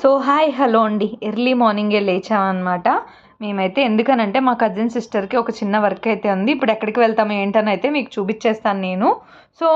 So hi hello అండి. Early మార్నింగే లేచామన్నమాట. మేమైతే ఎందుకనంటే మా కజిన్ సిస్టర్కి ఒక చిన్న వర్క్ అయితే ఉంది. ఇప్పుడు ఎక్కడికి వెళ్తాము ఏంటని అయితే మీకు చూపించేస్తాను నేను. సో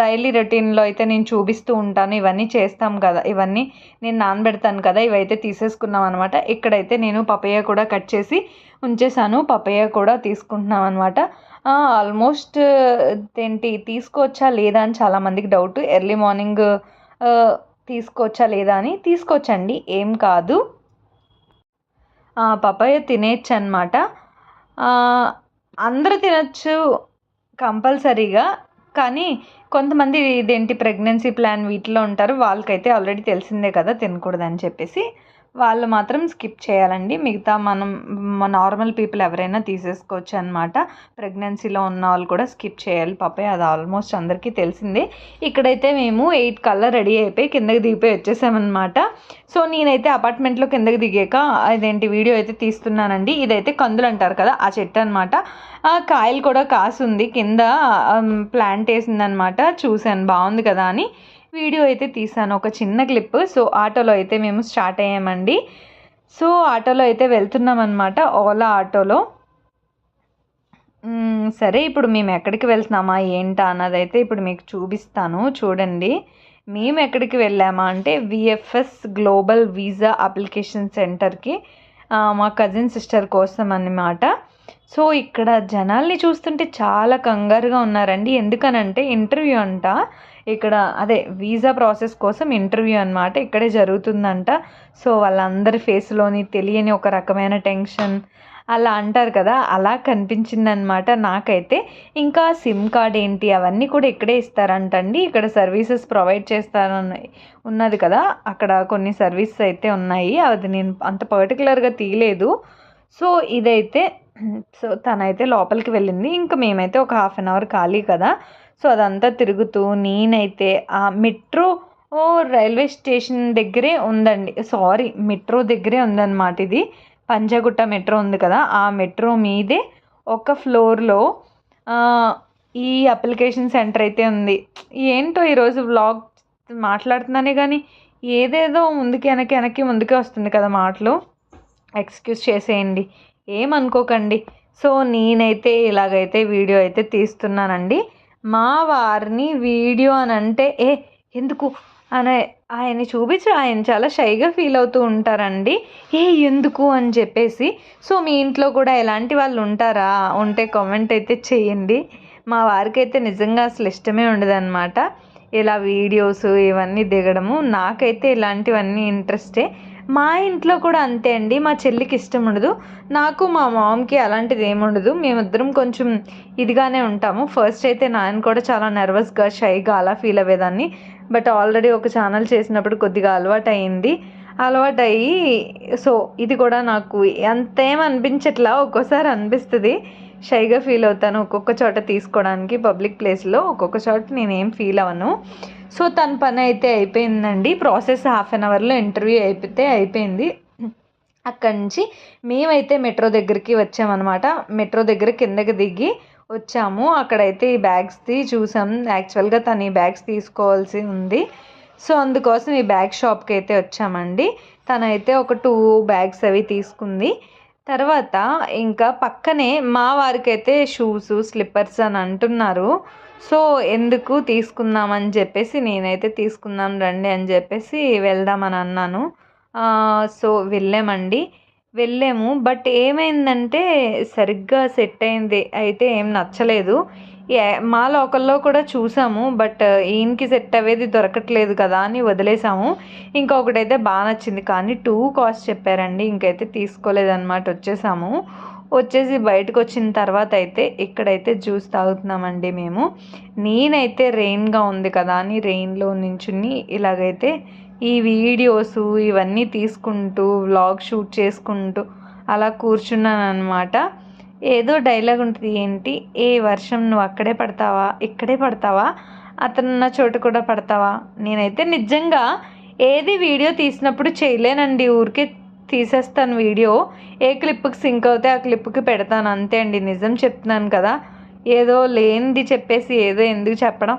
డైలీ రొటీన్లో అయితే నేను చూపిస్తూ ఉంటాను. ఇవన్నీ చేస్తాం కదా ఇవన్నీ నేను నానబెడతాను కదా ఇవైతే తీసేసుకున్నాం అనమాట ఇక్కడైతే నేను పపయ్య కూడా కట్ చేసి ఉంచేసాను పపయ్య కూడా తీసుకుంటున్నాం అనమాట ఆల్మోస్ట్ ఏంటి తీసుకోవచ్చా లేదా అని చాలామందికి డౌట్. ఎర్లీ మార్నింగ్ తీసుకోవచ్చా లేదా అని తీసుకోవచ్చండి. ఏం కాదు. పపాయ తినేయచ్చు అనమాట అందరూ తినచ్చు కంపల్సరీగా. కానీ కొంతమంది ఇదేంటి ప్రెగ్నెన్సీ ప్లాన్ వీటిలో ఉంటారు. వాళ్ళకైతే ఆల్రెడీ తెలిసిందే కదా తినకూడదని చెప్పేసి. వాళ్ళు మాత్రం స్కిప్ చేయాలండి. మిగతా మనం నార్మల్ పీపుల్ ఎవరైనా తీసేసుకోవచ్చు అనమాట ప్రెగ్నెన్సీలో ఉన్న వాళ్ళు కూడా స్కిప్ చేయాలి పాపే. అది ఆల్మోస్ట్ అందరికీ తెలిసిందే. ఇక్కడైతే మేము ఎయిట్ కల్లా రెడీ అయిపోయి కిందకి దిగిపోయి వచ్చేసామన్నమాట. సో నేనైతే అపార్ట్మెంట్లో కిందకి దిగాక అదేంటి వీడియో అయితే తీస్తున్నానండి. ఇదైతే కందులు అంటారు కదా ఆ చెట్టు అనమాట కాయలు కూడా కాసుంది. కింద ప్లాంట్ వేసిందనమాట చూశాను. బాగుంది కదా అని. వీడియో అయితే తీసాను ఒక చిన్న క్లిప్. సో ఆటోలో అయితే మేము స్టార్ట్ అయ్యామండి. సో ఆటోలో అయితే వెళ్తున్నాం అనమాట ఓలా ఆటోలో. సరే ఇప్పుడు మేము ఎక్కడికి వెళ్తున్నామా ఏంటా అన్నది అయితే ఇప్పుడు మీకు చూపిస్తాను చూడండి. మేము ఎక్కడికి వెళ్ళామా అంటే విఎఫ్ఎస్ గ్లోబల్ వీసా అప్లికేషన్ సెంటర్కి మా కజిన్ సిస్టర్ కోసం అన్నమాట. సో ఇక్కడ జనాల్ని చూస్తుంటే చాలా కంగారుగా ఉన్నారండి. ఎందుకనంటే ఇంటర్వ్యూ అంట. ఇక్కడ అదే వీసా ప్రాసెస్ కోసం ఇంటర్వ్యూ అనమాట ఇక్కడే జరుగుతుందంట. సో వాళ్ళందరి ఫేస్లోని తెలియని ఒక రకమైన టెన్షన్ అలా అంటారు కదా అలా కనిపించిందనమాట నాకైతే. ఇంకా సిమ్ కార్డ్ ఏంటి అవన్నీ కూడా ఇక్కడే ఇస్తారంటండి. ఇక్కడ సర్వీసెస్ ప్రొవైడ్ చేస్తారని ఉన్నది కదా అక్కడ కొన్ని సర్వీసెస్ అయితే ఉన్నాయి. అది నేను అంత పర్టికులర్గా తీయలేదు. సో ఇదైతే సో తనైతే లోపలికి వెళ్ళింది. ఇంకా మేమైతే ఒక హాఫ్ అన్ అవర్ ఖాళీ కదా. సో అదంతా తిరుగుతూ నేనైతే ఆ మెట్రో ఓ రైల్వే స్టేషన్ దగ్గరే ఉందండి. సారీ మెట్రో దగ్గరే ఉందన్నమాట ఇది. పంజాగుట్ట మెట్రో ఉంది కదా ఆ మెట్రో మీదే ఒక ఫ్లోర్లో ఈ అప్లికేషన్ సెంటర్ అయితే ఉంది. ఏంటో ఈరోజు వ్లాగ్ మాట్లాడుతున్నానే కానీ ఏదేదో ముందుకి వెనక్కి వెనక్కి ముందుకే వస్తుంది కదా మాటలు. ఎక్స్క్యూజ్ చేసేయండి. ఏమనుకోకండి. సో నేనైతే ఇలాగైతే వీడియో అయితే తీస్తున్నానండి. మా వారిని వీడియో అని అంటే ఏ ఎందుకు? అని ఆయన్ని చూపించి ఆయన చాలా షైగా ఫీల్ అవుతూ ఉంటారండి. ఏ ఎందుకు? అని చెప్పేసి. సో మీ ఇంట్లో కూడా ఎలాంటి వాళ్ళు ఉంటారా? ఉంటే కామెంట్ అయితే చేయండి. మా వారికి అయితే నిజంగా అసలు ఇష్టమే ఉండదన్నమాట. ఇలా వీడియోస్ ఇవన్నీ దిగడము. నాకైతే ఇలాంటివన్నీ ఇంట్రెస్టే. మా ఇంట్లో కూడా అంతే అండి. మా చెల్లికి ఇష్టం ఉండదు. నాకు మా మామ్కి అలాంటిది ఏమి ఉండదు. మేమిద్దరం కొంచెం ఇదిగానే ఉంటాము. ఫస్ట్ అయితే నాయన కూడా చాలా నర్వస్గా షైగా అలా ఫీల్ అయ్యేదాన్ని. బట్ ఆల్రెడీ ఒక ఛానల్ చేసినప్పుడు కొద్దిగా అలవాటు అయింది అలవాటు అయ్యి సో ఇది కూడా నాకు అంతేం అనిపించట్లా ఒక్కోసారి అనిపిస్తుంది. షైగా ఫీల్ అవుతాను ఒక్కొక్క చోట తీసుకోవడానికి పబ్లిక్ ప్లేస్లో ఒక్కొక్క చోట నేనేం ఫీల్ అవ్వను. సో తన పని అయితే అయిపోయిందండి. ప్రాసెస్ హాఫ్ అన్ అవర్లో ఇంటర్వ్యూ అయిపోతే అయిపోయింది. అక్కడి నుంచి మేమైతే మెట్రో దగ్గరికి వచ్చామన్నమాట. మెట్రో దగ్గర కిందకి దిగి వచ్చాము. అక్కడైతే ఈ బ్యాగ్స్ది చూసాం. యాక్చువల్గా తను ఈ బ్యాగ్స్ తీసుకోవాల్సి ఉంది. సో అందుకోసం ఈ బ్యాగ్ షాప్కి అయితే వచ్చామండి. తనైతే ఒక టూ బ్యాగ్స్ అవి తీసుకుంది. తర్వాత ఇంకా పక్కనే మా వారికైతే షూస్ స్లిప్పర్స్ అని అంటున్నారు. సో ఎందుకు తీసుకుందామని చెప్పేసి నేనైతే తీసుకుందాం రండి అని చెప్పేసి వెళ్దామని అన్నాను. సో వెళ్ళామండి. వెళ్ళాము. బట్ ఏమైందంటే సరిగ్గా సెట్ అయింది. అయితే ఏం నచ్చలేదు. మా లోకల్లో కూడా చూసాము బట్ ఈయనకి సెట్ అవ్వేది దొరకట్లేదు కదా అని వదిలేసాము. ఇంకొకటైతే బాగా నచ్చింది కానీ టూ కాస్ట్ చెప్పారండి ఇంకైతే తీసుకోలేదన్నమాట వచ్చేసాము. వచ్చేసి బయటకు వచ్చిన తర్వాత అయితే ఇక్కడైతే జ్యూస్ తాగుతున్నామండి మేము. నేనైతే రెయిన్గా ఉంది కదా అని రెయిన్లో నించుని ఇలాగైతే ఈ వీడియోస్ ఇవన్నీ తీసుకుంటూ వ్లాగ్ షూట్ చేసుకుంటూ అలా కూర్చున్నాను అనమాట ఏదో డైలాగ్ ఉంటుంది ఏంటి? ఏ వర్షం నువ్వు అక్కడే పడతావా? ఇక్కడే పడతావా? అతనున్న చోటు కూడా పడతావా? నేనైతే నిజంగా ఏది వీడియో తీసినప్పుడు చేయలేనండి ఊరికే తీసేస్తాను వీడియో. ఏ క్లిప్కి సింక్ అవుతే ఆ క్లిప్కి పెడతాను అంతే అండి. నిజం చెప్తున్నాను కదా. ఏదో లేనిది చెప్పేసి ఏదో ఎందుకు చెప్పడం?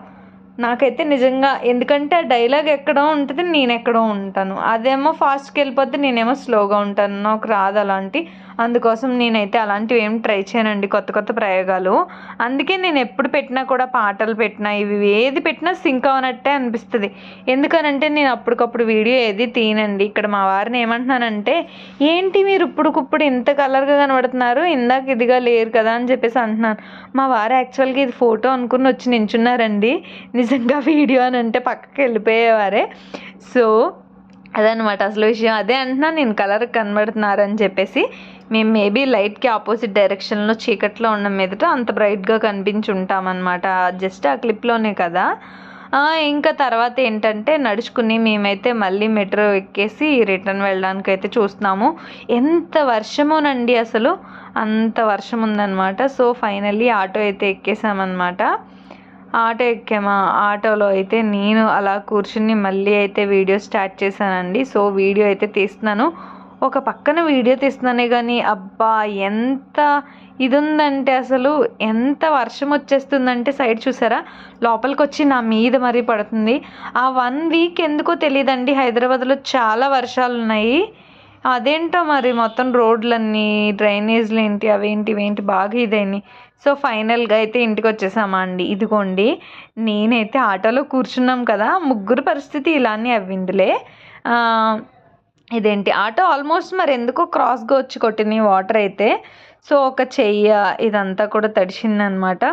నాకైతే నిజంగా ఎందుకంటే ఆ డైలాగ్ ఎక్కడో ఉంటుంది నేను ఎక్కడో ఉంటాను. అదేమో ఫాస్ట్కి వెళ్ళిపోతే నేనేమో స్లోగా ఉంటాను. నాకు రాదు అలాంటి అందుకోసం నేనైతే అలాంటివి ఏం ట్రై చేయనండి కొత్త కొత్త ప్రయోగాలు. అందుకే నేను ఎప్పుడు పెట్టినా కూడా పాటలు పెట్టినా ఇవి ఏది పెట్టినా సింక్ అవనట్టే అనిపిస్తుంది. ఎందుకనంటే నేను అప్పటికప్పుడు వీడియో ఏది తీయనండి. ఇక్కడ మా వారిని ఏమంటున్నానంటే ఏంటి మీరు ఇప్పుడుకిప్పుడు ఇంత కలర్గా కనబడుతున్నారు? ఇందాక ఇదిగా లేరు కదా అని చెప్పేసి అంటున్నాను. మా వారు యాక్చువల్గా ఇది ఫోటో అనుకుని వచ్చి నించున్నారండి. నిజంగా వీడియో అని అంటే పక్కకి వెళ్ళిపోయేవారే. సో అదనమాట అసలు విషయం. అదే అంటున్నా నేను కలర్ కనబడుతున్నారని చెప్పేసి. మేము మేబీ లైట్కి ఆపోజిట్ డైరెక్షన్లో చీకట్లో ఉన్న మీదట అంత బ్రైట్గా కనిపించి ఉంటామన్నమాట. జస్ట్ ఆ క్లిప్లోనే కదా. ఇంకా తర్వాత ఏంటంటే నడుచుకుని మేమైతే మళ్ళీ మెట్రో ఎక్కేసి రిటర్న్ వెళ్ళడానికి అయితే చూస్తున్నాము. ఎంత వర్షమోనండి అసలు? అంత వర్షం ఉందన్నమాట సో ఫైనల్లీ ఆటో అయితే ఎక్కేసామన్నమాట. ఆటో ఎక్కామా? ఆటోలో అయితే నేను అలా కూర్చుని మళ్ళీ అయితే వీడియో స్టార్ట్ చేశానండి. సో వీడియో అయితే తీస్తున్నాను. ఒక పక్కన వీడియో తీస్తున్నానే కానీ అబ్బా ఎంత ఇది ఉందంటే అసలు ఎంత వర్షం వచ్చేస్తుందంటే సైడ్ చూసారా? లోపలికి వచ్చి నా మీద మరీ పడుతుంది. ఆ వన్ వీక్ ఎందుకో తెలియదండి హైదరాబాద్లో చాలా వర్షాలు ఉన్నాయి అదేంటో మరి మొత్తం రోడ్లన్నీ డ్రైనేజ్లు ఏంటి అవేంటి ఇవేంటి బాగా ఇదైనాయి సో ఫైనల్గా అయితే ఇంటికి వచ్చేసామా అండి. ఇదిగోండి నేనైతే ఆటోలో కూర్చున్నాం కదా. ముగ్గురు పరిస్థితి ఇలానే అవ్విందిలే. ఇదేంటి? ఆటో ఆల్మోస్ట్ మరి ఎందుకో క్రాస్గా వచ్చి కొట్టింది వాటర్ అయితే. సో ఒక చెయ్య ఇదంతా కూడా తడిచిందనమాట.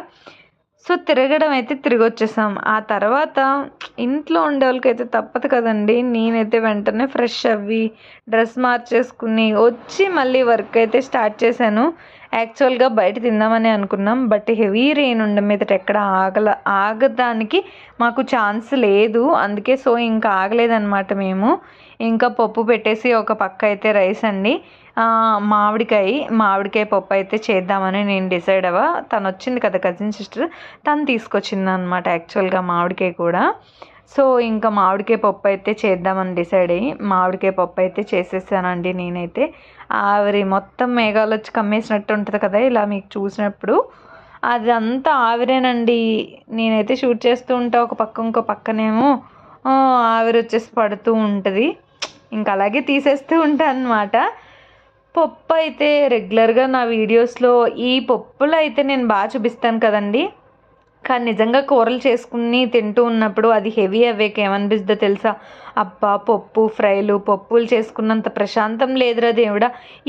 సో తిరగడం అయితే తిరిగి వచ్చేసాం ఆ తర్వాత ఇంట్లో ఉండేవాళ్ళకైతే తప్పదు కదండి. నేనైతే వెంటనే ఫ్రెష్ అవ్వి డ్రెస్ మార్చేసుకుని వచ్చి మళ్ళీ వర్క్ అయితే స్టార్ట్ చేశాను. యాక్చువల్గా బయట తిందామని అనుకున్నాం. బట్ హెవీ రెయిన్ ఉండడం మీదట ఎక్కడ ఆగల ఆగడానికి మాకు ఛాన్స్ లేదు. అందుకే సో ఇంకా ఆగలేదన్నమాట మేము. ఇంకా పప్పు పెట్టేసి ఒక పక్క అయితే రైస్ అండి. మామిడికాయ మామిడికాయ పప్పు అయితే చేద్దామని నేను డిసైడ్ అవ్వ. తను వచ్చింది కదా కజిన్ సిస్టర్. తను తీసుకొచ్చింది అనమాట యాక్చువల్గా మామిడికాయ కూడా. సో ఇంకా మామిడికాయ పప్పు అయితే చేద్దామని డిసైడ్ అయ్యి మామిడికాయ పప్పు అయితే చేసేసానండి నేనైతే. ఆవిరి మొత్తం మేఘాలు వచ్చి కమ్మేసినట్టు ఉంటుంది కదా ఇలా మీకు చూసినప్పుడు. అదంతా ఆవిరేనండి. నేనైతే షూట్ చేస్తూ ఉంటా ఒక పక్క ఇంకో పక్కనేమో. ఆవిరి వచ్చేసి పడుతూ ఉంటుంది. ఇంకా అలాగే తీసేస్తూ ఉంటాను అనమాట పప్పు అయితే రెగ్యులర్గా నా వీడియోస్లో ఈ పప్పులు అయితే నేను బాగా చూపిస్తాను కదండి. కానీ నిజంగా కూరలు చేసుకుని తింటూ ఉన్నప్పుడు అది హెవీ అవ్వేకి ఏమనిపిస్తుందో తెలుసా? అబ్బా పప్పు ఫ్రైలు పప్పులు చేసుకున్నంత ప్రశాంతం లేదురా దేవుడా?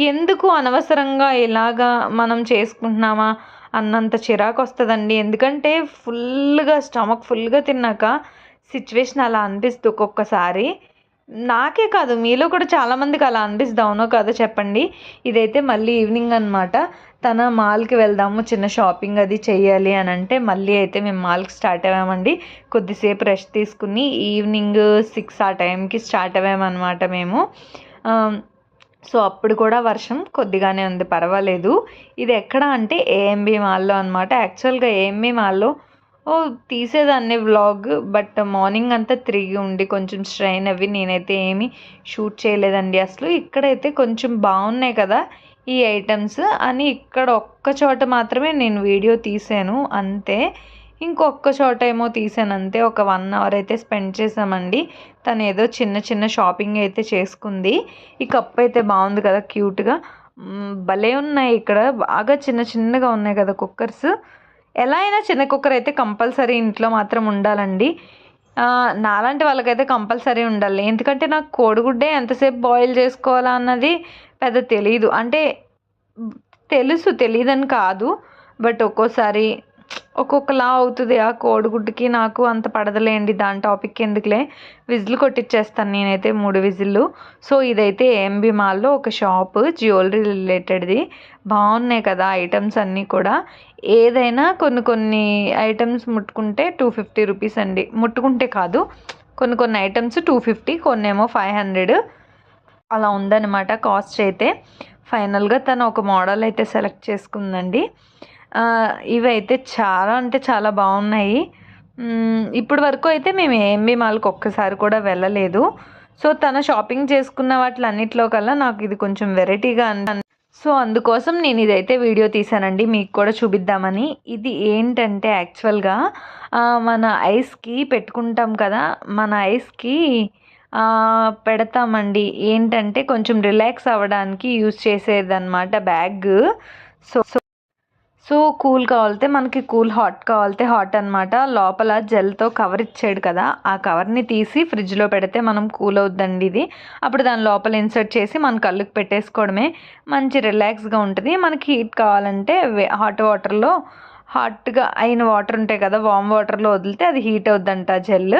ఎందుకు అనవసరంగా ఇలాగా మనం చేసుకుంటున్నామా అన్నంత చిరాకు వస్తుందండి ఎందుకంటే ఫుల్గా స్టమక్ ఫుల్గా తిన్నాక సిచ్యువేషన్ అలా అనిపిస్తుంది ఒక్కొక్కసారి. నాకే కాదు మీలో కూడా చాలామందికి అలా అనిపిస్తుంది అవునో కాదో చెప్పండి. ఇదైతే మళ్ళీ ఈవినింగ్ అనమాట తన మాల్కి వెళ్దాము చిన్న షాపింగ్ అది చేయాలి అని అంటే మళ్ళీ అయితే మేము మాల్కి స్టార్ట్ అయ్యామండి. కొద్దిసేపు రెస్ట్ తీసుకుని ఈవినింగ్ సిక్స్ ఆ టైంకి స్టార్ట్ అయ్యామన్నమాట మేము. సో అప్పుడు కూడా వర్షం కొద్దిగానే ఉంది పర్వాలేదు. ఇది ఎక్కడ అంటే ఏఎంబి మాల్లో అనమాట యాక్చువల్గా ఏఎంబి మాల్లో ఓ తీసేదాన్ని వ్లాగ్ బట్ మార్నింగ్ అంతా తిరిగి ఉండి కొంచెం స్ట్రెయిన్ అవి నేనైతే ఏమీ షూట్ చేయలేదండి. అసలు ఇక్కడైతే కొంచెం బాగున్నాయి కదా. ఈ ఐటమ్స్ అని ఇక్కడ ఒక్క చోట మాత్రమే నేను వీడియో తీసాను అంతే. ఇంకొక చోట ఏమో తీసాను అంతే. ఒక వన్ అవర్ అయితే స్పెండ్ చేసామండి తను ఏదో చిన్న చిన్న షాపింగ్ అయితే చేసుకుంది. ఈ కప్ అయితే బాగుంది కదా క్యూట్గా భలే ఉన్నాయి ఇక్కడ. బాగా చిన్న చిన్నగా ఉన్నాయి కదా కుక్కర్స్. ఎలా అయినా చిన్న కుక్కర్ అయితే కంపల్సరీ ఇంట్లో మాత్రం ఉండాలండి. నాలాంటి వాళ్ళకైతే కంపల్సరీ ఉండాలి. ఎందుకంటే నాకు కోడిగుడ్డే ఎంతసేపు బాయిల్ చేసుకోవాలా అన్నది పెద్ద తెలియదు అంటే తెలుసు తెలియదని కాదు. బట్ ఒక్కోసారి ఒక్కొక్కలా అవుతుంది. ఆ కోడిగుడ్డుకి నాకు అంత పడదలేండి. దాని టాపిక్ ఎందుకులే? విజిల్ కొట్టించేస్తాను నేనైతే మూడు విజిల్లు. సో ఇదైతే ఎంబీ మాల్లో ఒక షాప్ జ్యువెలరీ రిలేటెడ్ది. బాగున్నాయి కదా ఐటమ్స్ అన్నీ కూడా. ఏదైనా కొన్ని కొన్ని ఐటమ్స్ ముట్టుకుంటే టూ ఫిఫ్టీ రూపీస్ అండి. ముట్టుకుంటే కాదు. కొన్ని కొన్ని ఐటమ్స్ టూ ఫిఫ్టీ కొన్ని ఏమో ఫైవ్ హండ్రెడ్. అలా ఉందన్నమాట కాస్ట్ అయితే. ఫైనల్గా తను ఒక మోడల్ అయితే సెలెక్ట్ చేసుకుందండి. ఇవైతే చాలా అంటే చాలా బాగున్నాయి. ఇప్పటి వరకు అయితే మేము ఏఎంబి మాల్కి ఒక్కసారి కూడా వెళ్ళలేదు. సో తన షాపింగ్ చేసుకున్న వాటిలన్నిటిలో కల్లా నాకు ఇది కొంచెం వెరైటీగా అన్ సో అందుకోసం నేను ఇదైతే వీడియో తీసానండి మీకు కూడా చూపిద్దామని. ఇది ఏంటంటే యాక్చువల్గా మన ఐస్కి పెట్టుకుంటాం కదా మన ఐస్కి పెడతామండి. ఏంటంటే కొంచెం రిలాక్స్ అవ్వడానికి use చేసేదన్నమాట bag. So so so cool కావాలితే మనకి కూల్ హాట్ కావాలితే హాట్ అనమాట లోపల జెల్తో కవర్ ఇచ్చాడు కదా ఆ కవర్ని తీసి ఫ్రిడ్జ్లో పెడితే మనం కూల్ అవుద్దండి ఇది. అప్పుడు దాని లోపల ఇన్సర్ట్ చేసి మన కళ్ళుకి పెట్టేసుకోవడమే మంచి రిలాక్స్గా ఉంటుంది. మనకి హీట్ కావాలంటే హాట్ వాటర్లో హాట్గా అయిన వాటర్ ఉంటాయి కదా వామ్ వాటర్లో వదిలితే అది హీట్ అవుద్దంట జెల్.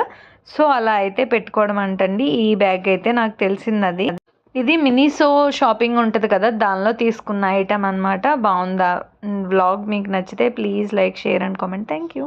సో అలా అయితే పెట్టుకోవడం అంటండి. ఈ బ్యాగ్ అయితే నాకు తెలిసింది అది ఇది మినీసో షాపింగ్ ఉంటుంది కదా దానిలో తీసుకున్న ఐటమ్ అనమాట బాగుందా? వ్లాగ్ మీకు నచ్చితే please like share and comment. Thank you